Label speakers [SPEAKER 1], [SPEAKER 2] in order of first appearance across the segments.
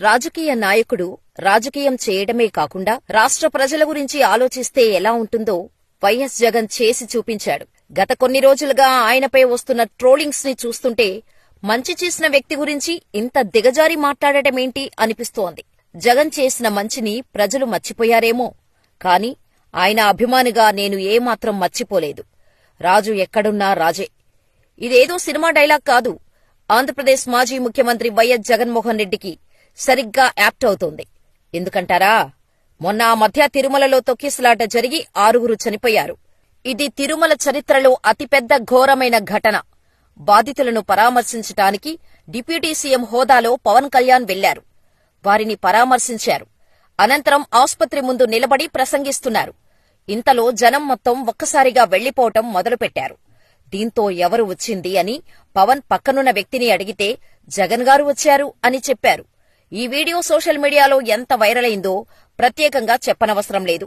[SPEAKER 1] రాజకీయ నాయకుడు రాజకీయం చేయడమే కాకుండా రాష్ట్ర ప్రజల గురించి ఆలోచిస్తే ఎలా ఉంటుందో వైఎస్ జగన్ చేసి చూపించాడు. గత కొన్ని రోజులుగా ఆయనపై వస్తున్న ట్రోలింగ్స్ని చూస్తుంటే మంచి చేసిన వ్యక్తి గురించి ఇంత దిగజారి మాట్లాడటమేంటి అనిపిస్తోంది. జగన్ చేసిన మంచిని ప్రజలు మర్చిపోయారేమో. కాని ఆయన అభిమానిగా నేను ఏమాత్రం మర్చిపోలేదు. రాజు ఎక్కడున్నా రాజే. ఇదేదో సినిమా డైలాగ్ కాదు. ఆంధ్రప్రదేశ్ మాజీ ముఖ్యమంత్రి వైఎస్ జగన్మోహన్ రెడ్డికి సరిగ్గా యాప్ట్ అవుతోంది. ఎందుకంటారా? మొన్న ఆ మధ్య తిరుమలలో తొక్కిసలాట జరిగి ఆరుగురు చనిపోయారు. ఇది తిరుమల చరిత్రలో అతిపెద్ద ఘోరమైన ఘటన. బాధితులను పరామర్శించటానికి డిప్యూటీ సీఎం హోదాలో పవన్ కళ్యాణ్ వెళ్ళారు. వారిని పరామర్శించారు. అనంతరం ఆస్పత్రి ముందు నిలబడి ప్రసంగిస్తున్నారు. ఇంతలో జనం మొత్తం ఒక్కసారిగా వెళ్ళిపోవటం మొదలుపెట్టారు. దీంతో ఎవరు వచ్చింది అని పవన్ పక్కనున్న వ్యక్తిని అడిగితే జగన్ గారు వచ్చారు అని చెప్పారు. ఈ వీడియో సోషల్ మీడియాలో ఎంత వైరల్ అయిందో ప్రత్యేకంగా చెప్పనవసరం లేదు.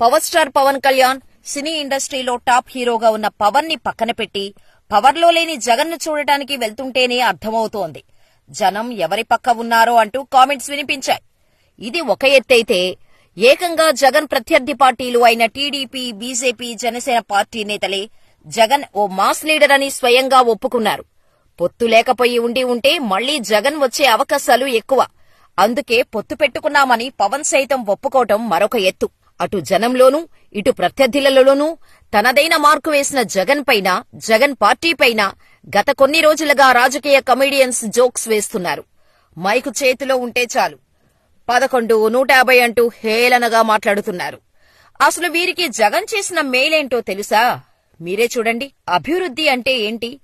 [SPEAKER 1] Power star Pawan Kalyan cine ఇండస్ట్రీలో టాప్ హీరోగా ఉన్న పవన్ని పక్కన పెట్టి పవర్లో లేని జగన్ను చూడటానికి వెళ్తుంటేనే అర్థమవుతోంది. జనం ఎవరి పక్క ఉన్నారో అంటూ కామెంట్స్ వినిపించాయి. ఇది ఒక ఎత్తైతే ఏకంగా జగన్ ప్రత్యర్థి పార్టీలు అయిన టీడీపీ బీజేపీ జనసేన పార్టీ నేతలే జగన్ ఓ మాస్ లీడర్ అని స్వయంగా ఒప్పుకున్నారు. పొత్తు లేకపోయి ఉండి ఉంటే మళ్ళీ జగన్ వచ్చే అవకాశాలు ఎక్కువ. అందుకే పొత్తు పెట్టుకున్నామని పవన్ సైతం ఒప్పుకోవటం మరొక ఎత్తు. అటు జనంలోనూ ఇటు ప్రత్యర్థులలోనూ తనదైన మార్కు వేసిన జగన్ పైన జగన్ పార్టీపైన గత కొన్ని రోజులుగా రాజకీయ కమెడియన్స్ జోక్స్ వేస్తున్నారు. మైకు చేతిలో ఉంటే చాలు. పదకొండు నూట యాభై అంటూ హేళనగా మాట్లాడుతున్నారు. అసలు వీరికి జగన్ చేసిన మేలేంటో తెలుసా? మీరే చూడండి. అభివృద్ధి అంటే ఏంటి?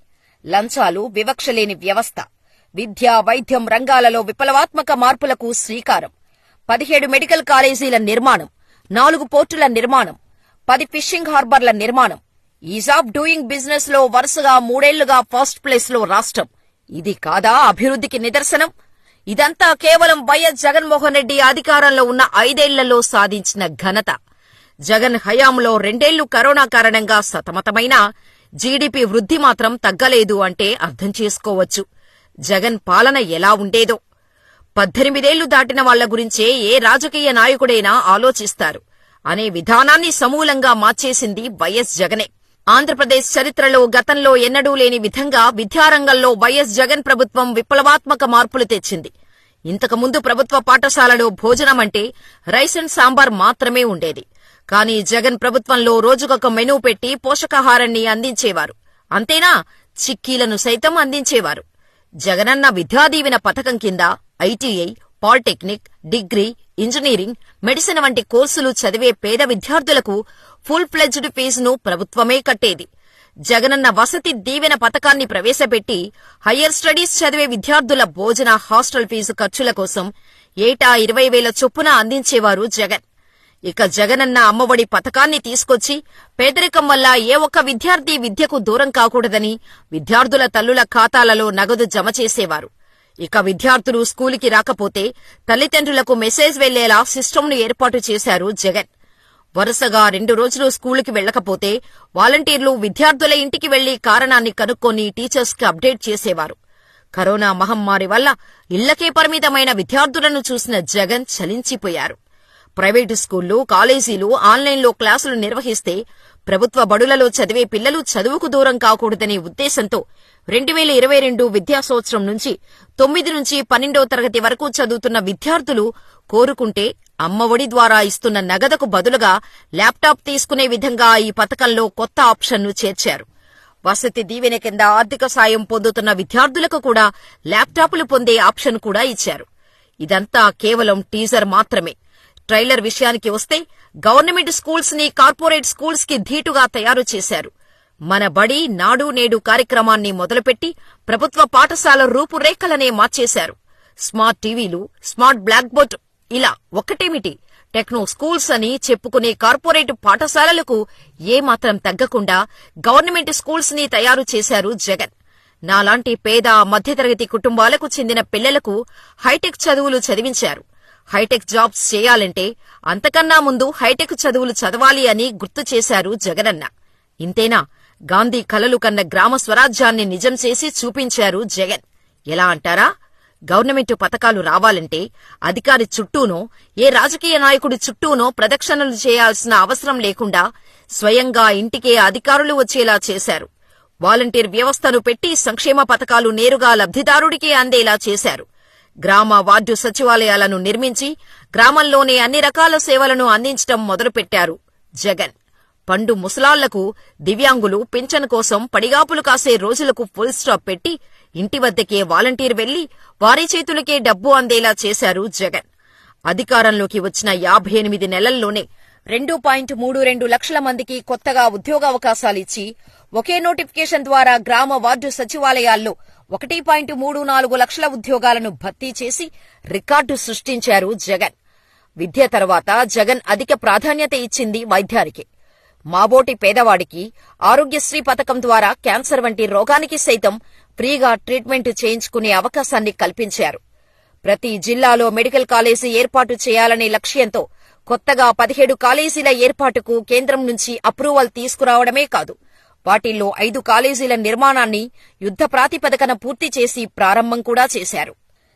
[SPEAKER 1] లంచాలు వివక్షలేని వ్యవస్థ. విద్య వైద్యం రంగాలలో విప్లవాత్మక మార్పులకు శ్రీకారం. పదిహేడు మెడికల్ కాలేజీల నిర్మాణం. నాలుగు పోర్టుల నిర్మాణం. పది ఫిషింగ్ హార్బర్ల నిర్మాణం. ఈజ్ ఆఫ్ డూయింగ్ బిజినెస్లో వరుసగా మూడేళ్ళుగా ఫస్ట్ ప్లేస్లో రాష్ట్రం. ఇది కాదా అభివృద్ధికి నిదర్శనం? ఇదంతా కేవలం వైఎస్ జగన్మోహన్ రెడ్డి అధికారంలో ఉన్న ఐదేళ్ళలో సాధించిన ఘనత. జగన్ హయాంలో రెండేళ్ళు కరోనా కారణంగా సతమతమైన జీడీపీ వృద్ధి మాత్రం తగ్గలేదు అంటే అర్థం చేసుకోవచ్చు. జగన్ పాలన ఎలా ఉండేదో. పద్దెనిమిదేళ్ళు దాటిన వాళ్ళ గురించే ఏ రాజకీయ నాయకుడైనా ఆలోచిస్తారు. అనే విధానాన్ని సమూలంగా మార్చేసింది వైఎస్ జగనే. ఆంధ్రప్రదేశ్ చరిత్రలో గతంలో ఎన్నడూ లేని విధంగా విద్యారంగంలో వైఎస్ జగన్ ప్రభుత్వం విప్లవాత్మక మార్పులు తెచ్చింది. ఇంతకుముందు ప్రభుత్వ పాఠశాలలో భోజనం అంటే రైస్ అండ్ సాంబార్ మాత్రమే ఉండేది. కానీ జగన్ ప్రభుత్వంలో రోజుకొక మెనూ పెట్టి పోషకాహారాన్ని అందించేవారు. అంతేనా? చిక్కీలను సైతం అందించేవారు. జగనన్న విద్యాదీవెన పథకం కింద ITI polytechnic degree engineering medicine వంటి కోర్సులు చదివే పేద విద్యార్థులకు ఫుల్ ఫ్లెడ్జ్డ్ ఫీజును ప్రభుత్వమే కట్టేది. జగనన్న వసతి దీవెన పథకాన్ని ప్రవేశపెట్టి హయ్యర్ స్టడీస్ చదివే విద్యార్థుల భోజన హాస్టల్ ఫీజు ఖర్చుల కోసం ఏటా ఇరవై వేల చొప్పున అందించేవారు జగన్. ఇక జగనన్న అమ్మఒడి పథకాన్ని తీసుకొచ్చి పేదరికం వల్ల ఏ ఒక్క విద్యార్థి విద్యకు దూరం కాకూడదని విద్యార్థుల తల్లుల ఖాతాలలో నగదు జమ చేసేవారు. ఇక విద్యార్థులు స్కూలుకి రాకపోతే తల్లిదండ్రులకు మెసేజ్ వెళ్ళేలా సిస్టమ్ను ఏర్పాటు చేశారు జగన్. వరుసగా రెండు రోజులు స్కూలుకి వెళ్ళకపోతే వాలంటీర్లు విద్యార్థుల ఇంటికి వెళ్ళి కారణాన్ని కనుక్కొని టీచర్స్కి అప్డేట్ చేసేవారు. కరోనా మహమ్మారి వల్ల ఇళ్ళకే పరిమితమైన విద్యార్థులను చూసిన జగన్ చలించిపోయారు. ప్రైవేటు స్కూళ్ళు కాలేజీలు ఆన్లైన్లో క్లాసులు నిర్వహిస్తే ప్రభుత్వ బడులలో చదివే పిల్లలు చదువుకు దూరం కాకూడదనే ఉద్దేశంతో రెండు వేల ఇరవై రెండు విద్యా సంవత్సరం నుంచి తొమ్మిది నుంచి పన్నెండో తరగతి వరకు చదువుతున్న విద్యార్థులు కోరుకుంటే అమ్మఒడి ద్వారా ఇస్తున్న నగదుకు బదులుగా ల్యాప్టాప్ తీసుకునే విధంగా ఈ పథకంలో కొత్త ఆప్షన్ను చేర్చారు. వసతి దీవెన కింద ఆర్థిక సాయం పొందుతున్న విద్యార్థులకు కూడా ల్యాప్టాపులు పొందే ఆప్షన్ కూడా ఇచ్చారు. ఇదంతా కేవలం టీజర్ మాత్రమే. ట్రైలర్ విషయానికి వస్తే గవర్నమెంట్ స్కూల్స్ని కార్పొరేట్ స్కూల్స్కి ధీటుగా తయారు చేశారు. మన బడి నాడు నేడు కార్యక్రమాన్ని మొదలుపెట్టి ప్రభుత్వ పాఠశాల రూపురేఖలనే మార్చేశారు. స్మార్ట్ టీవీలు స్మార్ట్ బ్లాక్ బోర్డ్ ఇలా ఒక్కటేమిటి టెక్నో స్కూల్స్ అని చెప్పుకునే కార్పొరేట్ పాఠశాలలకు ఏమాత్రం తగ్గకుండా గవర్నమెంట్ స్కూల్స్ని తయారు చేశారు జగన్. నాలాంటి పేద మధ్యతరగతి కుటుంబాలకు చెందిన పిల్లలకు హైటెక్ చదువులు చదివించారు. హైటెక్ జాబ్స్ చేయాలంటే అంతకన్నా ముందు హైటెక్ చదువులు చదవాలి అని గుర్తు చేశారు జగనన్న. ఇంతేనా? గాంధీ కలలు కన్న గ్రామ స్వరాజ్యాన్ని నిజం చేసి చూపించారు జగన్. ఎలా అంటారా? గవర్నమెంట్ పథకాలు రావాలంటే అధికారి చుట్టూనో ఏ రాజకీయ నాయకుడి చుట్టూనో ప్రదక్షిణలు చేయాల్సిన అవసరం లేకుండా స్వయంగా ఇంటికే అధికారులు వచ్చేలా చేశారు. వాలంటీర్ వ్యవస్థను పెట్టి సంక్షేమ పథకాలు నేరుగా లబ్ధిదారుడికే అందేలా చేశారు. గ్రామ వార్డు సచివాలయాలను నిర్మించి గ్రామంలోనే అన్ని రకాల సేవలను అందించటం మొదలుపెట్టారు. జగన్. పండు ముసలాళ్ళకు దివ్యాంగులు పింఛన్ కోసం పడిగాపులు కాసే రోజులకు ఫుల్ స్టాప్ పెట్టి ఇంటి వద్దకే వాలంటీర్ వెళ్ళి వారి చేతులకే డబ్బు అందేలా చేశారు జగన్. అధికారంలోకి వచ్చిన యాభై ఎనిమిది నెలల్లోనే రెండు పాయింట్ మూడు రెండు లక్షల మందికి కొత్తగా ఉద్యోగావకాశాలిచ్చి ఒకే నోటిఫికేషన్ ద్వారా గ్రామ వార్డు సచివాలయాల్లో ఒకటి పాయింట్ మూడు నాలుగు లక్షల ఉద్యోగాలను భర్తీ చేసి రికార్డు సృష్టించారు జగన్. విద్య తర్వాత జగన్ అధిక ప్రాధాన్యత ఇచ్చింది వైద్యానికి. మాబోటి పేదవాడికి ఆరోగ్యశ్రీ పథకం ద్వారా క్యాన్సర్ వంటి రోగానికి సైతం ఫ్రీగా ట్రీట్మెంట్ చేయించుకునే అవకాశాన్ని కల్పించారు. ప్రతి జిల్లాలో మెడికల్ కాలేజీ ఏర్పాటు చేయాలనే లక్ష్యంతో కొత్తగా పదిహేడు కాలేజీల ఏర్పాటుకు కేంద్రం నుంచి అప్రూవల్ తీసుకురావడమే కాదు. వాటిల్లో ఐదు కాలేజీల నిర్మాణాన్ని యుద్ధ ప్రాతిపదికన పూర్తి చేసి ప్రారంభం కూడా చేశారు.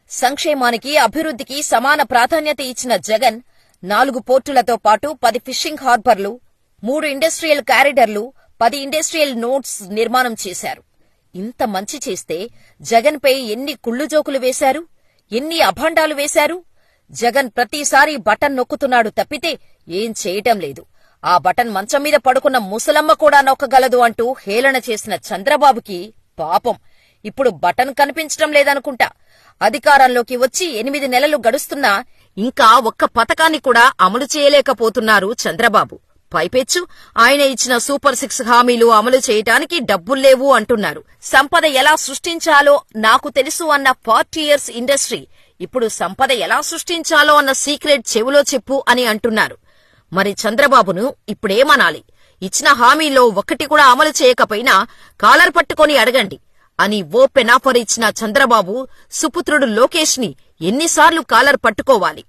[SPEAKER 1] సంక్షేమానికి అభివృద్ధికి సమాన ప్రాధాన్యత ఇచ్చిన జగన్ నాలుగు పోర్టులతో పాటు పది ఫిషింగ్ హార్బర్లు మూడు ఇండస్ట్రియల్ కారిడర్లు పది ఇండస్ట్రియల్ నోట్స్ నిర్మాణం చేశారు. ఇంత మంచి చేస్తే జగన్పై ఎన్ని కుళ్ళుజోకులు వేశారు? ఎన్ని అభాండాలు వేశారు? జగన్ ప్రతిసారి బటన్ నొక్కుతున్నాడు తప్పితే ఏం చేయటం లేదు. ఆ బటన్ మంచం మీద పడుకున్న ముసలమ్మ కూడా నొక్కగలదు అంటూ హేళన చేసిన చంద్రబాబుకి పాపం. ఇప్పుడు బటన్ కనిపించటం లేదనుకుంటా. అధికారంలోకి వచ్చి ఎనిమిది నెలలు గడుస్తున్నా ఇంకా ఒక్క పథకాన్ని కూడా అమలు చేయలేకపోతున్నారు చంద్రబాబు. పైపెచ్చు ఆయన ఇచ్చిన సూపర్ సిక్స్ హామీలు అమలు చేయటానికి డబ్బుల్లేవు అంటున్నారు. సంపద ఎలా సృష్టించాలో నాకు తెలుసు అన్న ఫార్టీ ఇయర్స్ ఇండస్ట్రీ. ఇప్పుడు సంపద ఎలా సృష్టించాలో అన్న సీక్రెట్ చెవులో చెప్పు అని అంటున్నారు. మరి చంద్రబాబును ఇప్పుడేమనాలి? ఇచ్చిన హామీలో ఒక్కటి కూడా అమలు చేయకపోయినా కాలర్ పట్టుకొని అడగండి అని ఓపెన్ ఆఫర్ ఇచ్చిన చంద్రబాబు సుపుత్రుడు లోకేష్ని ఎన్నిసార్లు కాలర్ పట్టుకోవాలి.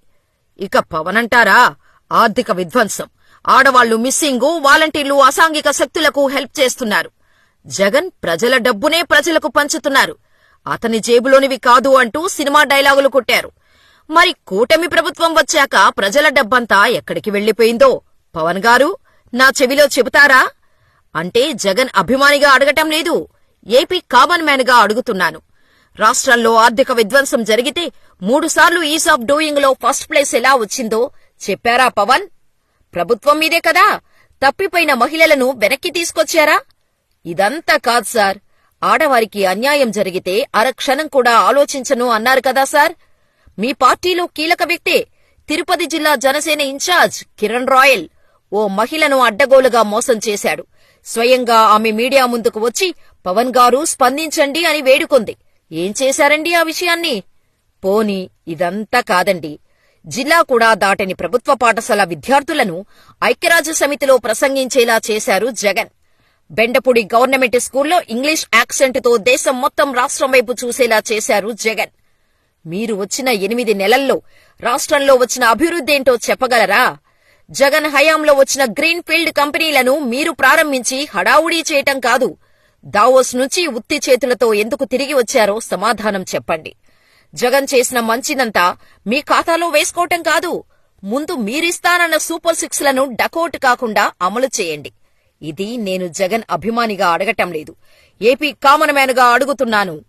[SPEAKER 1] ఇక పవనంటారా ఆర్థిక విధ్వంసం. ఆడవాళ్ళు మిస్సింగు వాలంటీర్లు అసాంఘిక శక్తులకు హెల్ప్ చేస్తున్నారు. జగన్ ప్రజల డబ్బునే ప్రజలకు పంచుతున్నారు. అతని జేబులోనివి కాదు అంటూ సినిమా డైలాగులు కొట్టారు. మరి కూటమి ప్రభుత్వం వచ్చాక ప్రజల డబ్బంతా ఎక్కడికి వెళ్ళిపోయిందో పవన్ గారు నా చెవిలో చెబుతారా? అంటే జగన్ అభిమానిగా అడగటం లేదు. ఏపీ కామన్ మ్యాన్గా అడుగుతున్నాను. రాష్ట్రంలో ఆర్థిక విధ్వంసం జరిగితే మూడుసార్లు ఈజ్ ఆఫ్ డూయింగ్లో ఫస్ట్ ప్లేస్ ఎలా వచ్చిందో చెప్పారా పవన్? ప్రభుత్వం మీదే కదా. తప్పిపోయిన మహిళలను వెనక్కి తీసుకొచ్చారా? ఇదంతా కాదు సార్. ఆడవారికి అన్యాయం జరిగితే అరక్షణం కూడా ఆలోచించను అన్నారు కదా సార్. మీ పార్టీలో కీలక వ్యక్తే తిరుపతి జిల్లా జనసేన ఇన్ఛార్జ్ కిరణ్ రాయల్. ఓ మహిళను అడ్డగోలుగా మోసం చేశాడు. స్వయంగా ఆమె మీడియా ముందుకు వచ్చి పవన్ గారు స్పందించండి అని వేడుకుంది. ఏం చేశారండి ఆ విషయాన్ని? పోని ఇదంతా కాదండి. జిల్లా కూడా దాటని ప్రభుత్వ పాఠశాల విద్యార్థులను ఐక్యరాజ్య సమితిలో ప్రసంగించేలా చేశారు జగన్. బెండపూడి గవర్నమెంట్ స్కూల్లో ఇంగ్లీష్ యాక్సెంట్తో దేశం మొత్తం రాష్ట్రం వైపు చూసేలా చేశారు జగన్. మీరు వచ్చిన ఎనిమిది నెలల్లో రాష్ట్రంలో వచ్చిన అభివృద్ధి ఏంటో చెప్పగలరా? జగన్ హయాంలో వచ్చిన గ్రీన్ ఫీల్డ్ కంపెనీలను మీరు ప్రారంభించి హడావుడీ చేయటం కాదు. దావోస్ నుంచి ఉత్తి చేతులతో ఎందుకు తిరిగి వచ్చారో సమాధానం చెప్పండి. జగన్ చేసిన మంచినంతా మీ ఖాతాలో వేసుకోవటం కాదు. ముందు మీరిస్తానన్న సూపర్ సిక్స్లను డకౌట్ కాకుండా అమలు చేయండి. ఇది నేను జగన్ అభిమానిగా అడగటం లేదు. ఏపీ కామన్ మ్యాన్గా అడుగుతున్నాను.